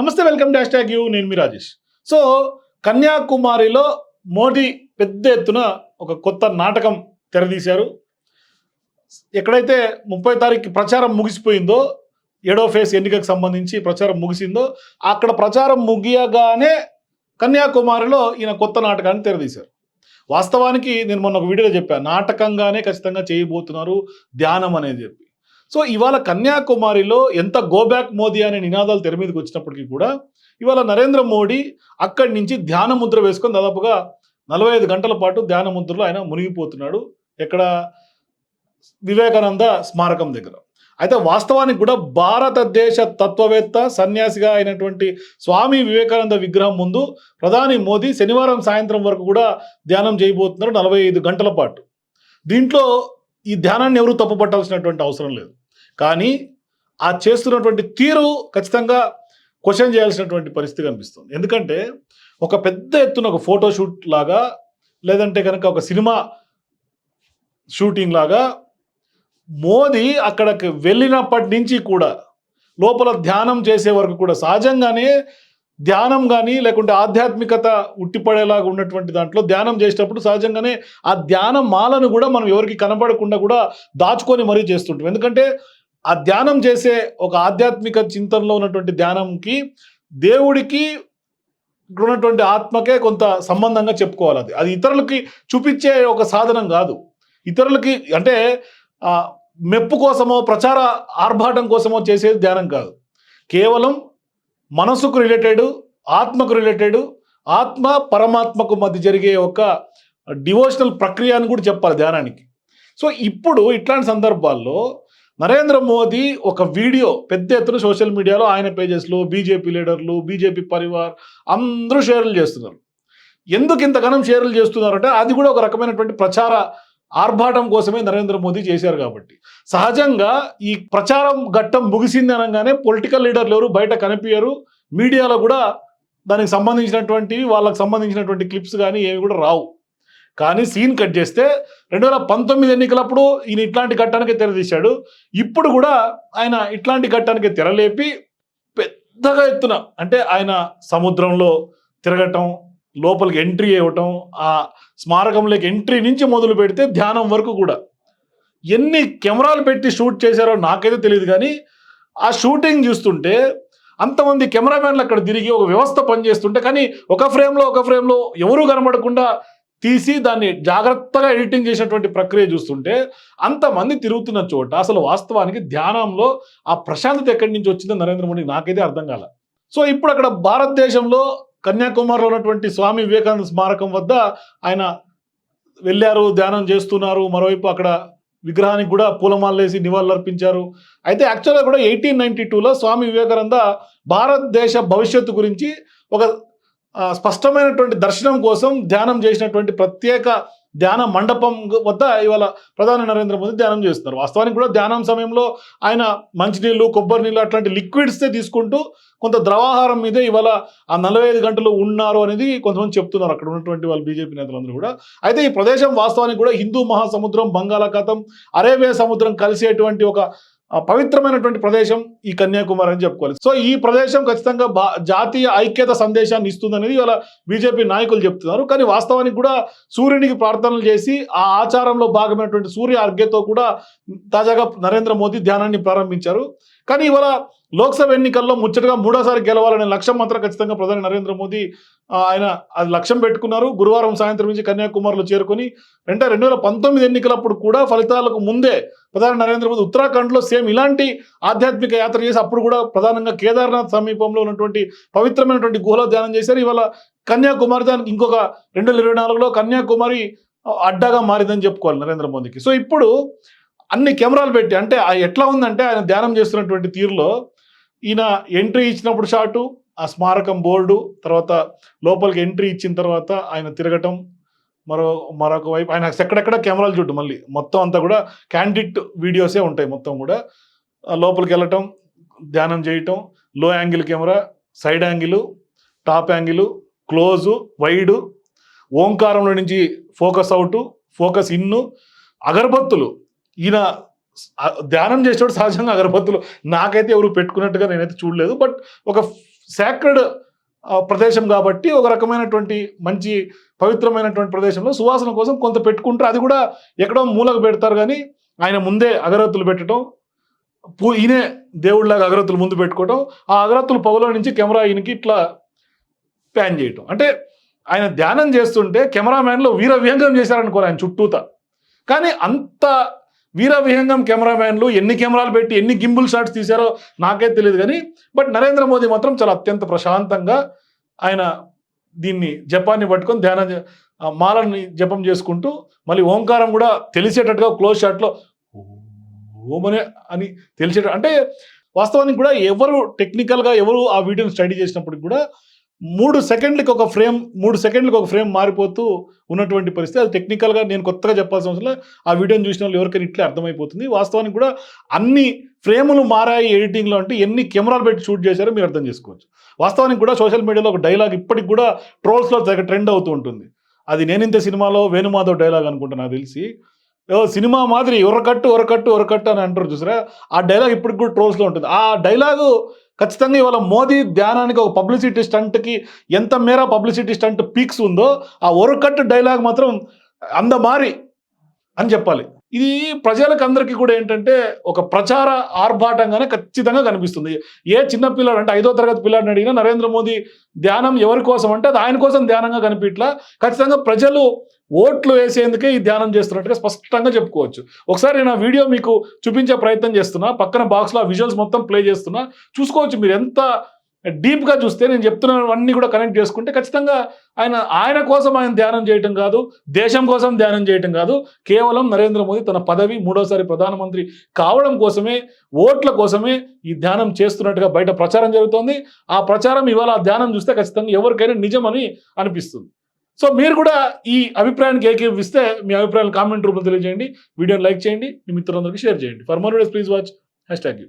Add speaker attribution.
Speaker 1: నమస్తే welcome dash tag you. నేను మీ రాజేష్. సో కన్యాకుమారిలో మోడీ పెద్ద ఎత్తున ఒక కొత్త నాటకం తెరదీశారు. ఎక్కడైతే ముప్పై తారీఖు ప్రచారం ముగిసిపోయిందో ఏడో ఫేజ్ ఎన్నికకు సంబంధించి ప్రచారం ముగిసిందో అక్కడ ప్రచారం ముగియగానే కన్యాకుమారిలో ఈయన కొత్త నాటకాన్ని తెరదీశారు. వాస్తవానికి నేను మొన్న ఒక వీడియోలో చెప్పాను నాటకంగానే ఖచ్చితంగా చేయబోతున్నారు ధ్యానం అనేది చెప్పి. సో ఇవాళ కన్యాకుమారిలో ఎంత గోబ్యాక్ మోదీ అనే నినాదాలు తెర మీదకి వచ్చినప్పటికీ కూడా ఇవాళ నరేంద్ర మోడీ అక్కడి నుంచి ధ్యాన ముద్ర వేసుకొని దాదాపుగా నలభై ఐదు గంటల పాటు ధ్యాన ముద్రలో ఆయన మునిగిపోతున్నాడు ఎక్కడ వివేకానంద స్మారకం దగ్గర. అయితే వాస్తవానికి కూడా భారతదేశ తత్వవేత్త సన్యాసిగా అయినటువంటి స్వామి వివేకానంద విగ్రహం ముందు ప్రధాని మోదీ శనివారం సాయంత్రం వరకు కూడా ధ్యానం చేయబోతున్నారు నలభై ఐదు గంటల పాటు. దీంట్లో ఈ ధ్యానాన్ని ఎవరూ తప్పుపట్టాల్సినటువంటి అవసరం లేదు. కానీ ఆ చేస్తున్నటువంటి తీరు ఖచ్చితంగా క్వశ్చన్ చేయాల్సినటువంటి పరిస్థితి కనిపిస్తుంది. ఎందుకంటే ఒక పెద్ద ఎత్తున ఒక ఫోటోషూట్ లాగా లేదంటే కనుక ఒక సినిమా షూటింగ్ లాగా మోదీ అక్కడికి వెళ్ళినప్పటి నుంచి కూడా లోపల ధ్యానం చేసే వరకు కూడా సహజంగానే ధ్యానం కానీ లేకుంటే ఆధ్యాత్మికత ఉట్టిపడేలాగా ఉన్నటువంటి దాంట్లో ధ్యానం చేసేటప్పుడు సహజంగానే ఆ ధ్యానం మాలను కూడా మనం ఎవరికి కనబడకుండా కూడా దాచుకొని మరీ చేస్తుంటాం. ఎందుకంటే ఆ ధ్యానం చేసే ఒక ఆధ్యాత్మిక చింతనలో ఉన్నటువంటి ధ్యానంకి దేవుడికి ఉన్నటువంటి ఆత్మకే కొంత సంబంధంగా చెప్పుకోవాలి అది. అది ఇతరులకి చూపించే ఒక సాధనం కాదు. ఇతరులకి అంటే మెప్పు కోసమో ప్రచార ఆర్భాటం కోసమో చేసేది ధ్యానం కాదు. కేవలం మనసుకు రిలేటెడ్ ఆత్మకు రిలేటెడ్ ఆత్మ పరమాత్మకు మధ్య జరిగే ఒక డివోషనల్ ప్రక్రియ అని కూడా చెప్పాలి ధ్యానానికి. సో ఇప్పుడు ఇట్లాంటి సందర్భాల్లో నరేంద్ర మోదీ ఒక వీడియో పెద్ద ఎత్తున సోషల్ మీడియాలో ఆయన పేజెస్లో బీజేపీ లీడర్లు బీజేపీ పరివార్ అందరూ షేర్లు చేస్తున్నారు. ఎందుకు ఇంతగానం షేర్లు చేస్తున్నారంటే అది కూడా ఒక రకమైనటువంటి ప్రచార ఆర్భాటం కోసమే నరేంద్ర మోదీ చేశారు కాబట్టి. సహజంగా ఈ ప్రచారం ఘట్టం ముగిసింది అనగానే పొలిటికల్ లీడర్లు ఎవరు బయట కనిపించరు మీడియాలో కూడా దానికి సంబంధించినటువంటి వాళ్ళకి సంబంధించినటువంటి క్లిప్స్ కానీ ఏవి కూడా రావు. కానీ సీన్ కట్ చేస్తే రెండు వేల పంతొమ్మిది ఎన్నికలప్పుడు ఈయన ఇట్లాంటి ఘట్టానికి తెరదీశాడు. ఇప్పుడు కూడా ఆయన ఇట్లాంటి ఘట్టానికి తెరలేపి పెద్దగా ఎత్తున అంటే ఆయన సముద్రంలో తిరగటం లోపలికి ఎంట్రీ ఇవ్వటం ఆ స్మారకంలోకి ఎంట్రీ నుంచి మొదలు పెడితే ధ్యానం వరకు కూడా. ఎన్ని కెమెరాలు పెట్టి షూట్ చేశారో నాకైతే తెలియదు కానీ ఆ షూటింగ్ చూస్తుంటే అంతమంది కెమెరామ్యాన్లు అక్కడ తిరిగి ఒక వ్యవస్థ పనిచేస్తుంటే కానీ ఒక ఫ్రేమ్లో ఒక ఫ్రేమ్లో ఎవరూ కనబడకుండా తీసి దాన్ని జాగ్రత్తగా ఎడిటింగ్ చేసినటువంటి ప్రక్రియ చూస్తుంటే అంతమంది తిరుగుతున్న చోట అసలు వాస్తవానికి ధ్యానంలో ఆ ప్రశాంతత ఎక్కడి నుంచి వచ్చిందో నరేంద్ర మోడీ నాకైతే అర్థం కాల. సో ఇప్పుడు అక్కడ భారతదేశంలో కన్యాకుమారిలో ఉన్నటువంటి స్వామి వివేకానంద స్మారకం వద్ద ఆయన వెళ్ళారు ధ్యానం చేస్తున్నారు. మరోవైపు అక్కడ విగ్రహానికి కూడా పూలమాలేసి నివాళులు అర్పించారు అయితే యాక్చువల్గా కూడా ఎయిటీన్ నైన్టీ టూలో స్వామి వివేకానంద భారతదేశ భవిష్యత్తు గురించి ఒక స్పష్టమైనటువంటి దర్శనం కోసం ధ్యానం చేసినటువంటి ప్రత్యేక ధ్యాన మండపం వద్ద ఇవాళ ప్రధాని నరేంద్ర మోదీ ధ్యానం చేస్తున్నారు. వాస్తవానికి కూడా ధ్యానం సమయంలో ఆయన మంచినీళ్ళు కొబ్బరి నీళ్ళు అట్లాంటి లిక్విడ్సే తీసుకుంటూ కొంత ద్రవాహారం మీదే ఇవాళ ఆ నలభై ఐదు గంటలు ఉన్నారు అనేది కొంతమంది చెప్తున్నారు. అక్కడ ఉన్నటువంటి వాళ్ళు బీజేపీ నేతలందరూ కూడా. అయితే ఈ ప్రదేశం వాస్తవానికి కూడా హిందూ మహాసముద్రం బంగాళాఖాతం అరేబియా సముద్రం కలిసేటువంటి ఒక పవిత్రమైనటువంటి ప్రదేశం ఈ కన్యాకుమారి అని చెప్పుకోవాలి. సో ఈ ప్రదేశం ఖచ్చితంగా బా జాతీయ ఐక్యత సందేశాన్ని ఇస్తుందనేది ఇవాళ బీజేపీ నాయకులు చెప్తున్నారు. కానీ వాస్తవానికి కూడా సూర్యునికి ప్రార్థనలు చేసి ఆ ఆచారంలో భాగమైనటువంటి సూర్య అర్ఘ్యతో కూడా తాజాగా నరేంద్ర మోదీ ధ్యానాన్ని ప్రారంభించారు. కానీ ఇవాళ లోక్సభ ఎన్నికల్లో ముచ్చటగా మూడోసారి గెలవాలనే లక్ష్యం మాత్రం ఖచ్చితంగా ప్రధాని నరేంద్ర మోదీ ఆయన అది లక్ష్యం పెట్టుకున్నారు. గురువారం సాయంత్రం నుంచి కన్యాకుమారిలో చేరుకొని అంటే రెండు వేల పంతొమ్మిది ఎన్నికలప్పుడు కూడా ఫలితాలకు ముందే ప్రధాని నరేంద్ర మోదీ ఉత్తరాఖండ్లో సేమ్ ఇలాంటి ఆధ్యాత్మిక యాత్ర చేసి అప్పుడు కూడా ప్రధానంగా కేదార్నాథ్ సమీపంలో ఉన్నటువంటి పవిత్రమైనటువంటి గుహలో ధ్యానం చేశారు. ఇవాళ కన్యాకుమారి దానికి ఇంకొక రెండు వేల ఇరవై నాలుగులో కన్యాకుమారి అడ్డాగా మారిందని చెప్పుకోవాలి నరేంద్ర మోదీకి. సో ఇప్పుడు అన్ని కెమెరాలు పెట్టి అంటే ఎట్లా ఉందంటే ఆయన ధ్యానం చేస్తున్నటువంటి తీరులో ఈయన ఎంట్రీ ఇచ్చినప్పుడు షాటు ఆ స్మారకం బోర్డు తర్వాత లోపలికి ఎంట్రీ ఇచ్చిన తర్వాత ఆయన తిరగటం మరో మరొక వైపు ఆయన ఎక్కడెక్కడ కెమెరాలు చూడు మళ్ళీ. మొత్తం అంతా కూడా క్యాండిడేట్ వీడియోసే ఉంటాయి మొత్తం కూడా. లోపలికి వెళ్ళటం ధ్యానం చేయటం low angle camera side angle top angle close wide ఓంకారంలో నుంచి ఫోకస్ అవుట్ ఫోకస్ ఇన్ను అగరబత్తులు. ఈయన ధ్యానం చేసేవాడు సహజంగా అగరబత్తులు. నాకైతే ఎవరు పెట్టుకున్నట్టుగా నేనైతే చూడలేదు. బట్ ఒక సాక్రెడ్ ప్రదేశం కాబట్టి ఒక రకమైనటువంటి మంచి పవిత్రమైనటువంటి ప్రదేశంలో సువాసన కోసం కొంత పెట్టుకుంటారు. అది కూడా ఎక్కడో మూలకు పెడతారు కానీ ఆయన ముందే అగరత్తులు పెట్టడం పూ ఈయనే దేవుడిలాగా అగరత్తులు ముందు పెట్టుకోవడం ఆ అగరత్తులు పొగలో నుంచి కెమెరా ఈయనకి ఇట్లా ప్యాన్ చేయటం. అంటే ఆయన ధ్యానం చేస్తుంటే కెమెరామ్యాన్లో వీర వ్యంగం చేశారనుకోరు ఆయన చుట్టూత. కానీ అంత వీర విహంగం కెమెరామ్యాన్లు ఎన్ని కెమెరాలు పెట్టి ఎన్ని గింబుల్ షాట్స్ తీశారో నాకే తెలియదు కానీ బట్ నరేంద్ర మోదీ మాత్రం చాలా అత్యంత ప్రశాంతంగా ఆయన దీన్ని జపాన్ని పట్టుకొని ధ్యానం మాలని జపం చేసుకుంటూ మళ్ళీ ఓంకారం కూడా తెలిసేటట్టుగా క్లోజ్ షాట్లో ఓమనే అని తెలిసేట అంటే వాస్తవానికి కూడా ఎవరు టెక్నికల్గా ఎవరు ఆ వీడియోని స్టడీ చేసినప్పటికి కూడా మూడు సెకండ్లకి ఒక ఫ్రేమ్ మూడు సెకండ్లకి ఒక ఫ్రేమ్ మారిపోతూ ఉన్నటువంటి పరిస్థితి. అది టెక్నికల్గా నేను కొత్తగా చెప్పాల్సిన అవసరం ఆ వీడియోని చూసిన వాళ్ళు ఎవరికైనా ఇట్లే అర్థమైపోతుంది. వాస్తవానికి కూడా అన్ని ఫ్రేములు మారాయి ఎడిటింగ్లో అంటే ఎన్ని కెమెరాలు పెట్టి షూట్ చేశారో మీరు అర్థం చేసుకోవచ్చు. వాస్తవానికి కూడా సోషల్ మీడియాలో ఒక డైలాగ్ ఇప్పటికి కూడా ట్రోల్స్లో తెగ ట్రెండ్ అవుతూ ఉంటుంది. అది నేనింత సినిమాలో వేణుమాధవ్ డైలాగ్ అనుకుంటా నాకు తెలిసి. సినిమా మాదిరి ఉరకట్టు ఉరకట్టు ఉరకట్టు అని అంటారు చూసారా? ఆ డైలాగ్ ఇప్పటికి కూడా ట్రోల్స్లో ఉంటుంది. ఆ డైలాగు ఖచ్చితంగా ఇవాళ మోదీ ధ్యానానికి ఒక పబ్లిసిటీ స్టంట్కి ఎంత మేర పబ్లిసిటీ స్టంట్ పీక్స్ ఉందో ఆ ఒరకట్టు డైలాగ్ మాత్రం అందమారి అని చెప్పాలి. ఇది ప్రజలకు అందరికీ కూడా ఏంటంటే ఒక ప్రచార ఆర్భాటంగానే ఖచ్చితంగా కనిపిస్తుంది. ఏ చిన్న పిల్లాడు అంటే ఐదో తరగతి పిల్లాడిని అడిగినా నరేంద్ర మోదీ ధ్యానం ఎవరి కోసం అంటే అది ఆయన కోసం ధ్యానంగా కనిపించట్లా ఖచ్చితంగా ప్రజలు ఓట్లు వేసేందుకే ఈ ధ్యానం చేస్తున్నట్టుగా స్పష్టంగా చెప్పుకోవచ్చు. ఒకసారి నేను ఆ వీడియో మీకు చూపించే ప్రయత్నం చేస్తున్నా పక్కన బాక్స్లో ఆ విజువల్స్ మొత్తం ప్లే చేస్తున్నా. చూసుకోవచ్చు మీరు ఎంత డీప్గా చూస్తే నేను చెప్తున్నవన్నీ కూడా కనెక్ట్ చేసుకుంటే ఖచ్చితంగా ఆయన ఆయన కోసం ఆయన ధ్యానం చేయటం కాదు దేశం కోసం ధ్యానం చేయటం కాదు. కేవలం నరేంద్ర మోదీ తన పదవి మూడోసారి ప్రధానమంత్రి కావడం కోసమే ఓట్ల కోసమే ఈ ధ్యానం చేస్తున్నట్టుగా బయట ప్రచారం జరుగుతోంది. ఆ ప్రచారం ఇవాళ ఆ ధ్యానం చూస్తే ఖచ్చితంగా ఎవరికైనా నిజమని అనిపిస్తుంది. సో మీరు కూడా ఈ అభిప్రాయానికి ఏకీపిస్తే మీ అభిప్రాయాలు కామెంట్ రూపంలో తెలియజేయండి. వీడియోని లైక్ చేయండి. మీ మిత్రులందరికీ షేర్ చేయండి. For more videos please watch. Hashtag you.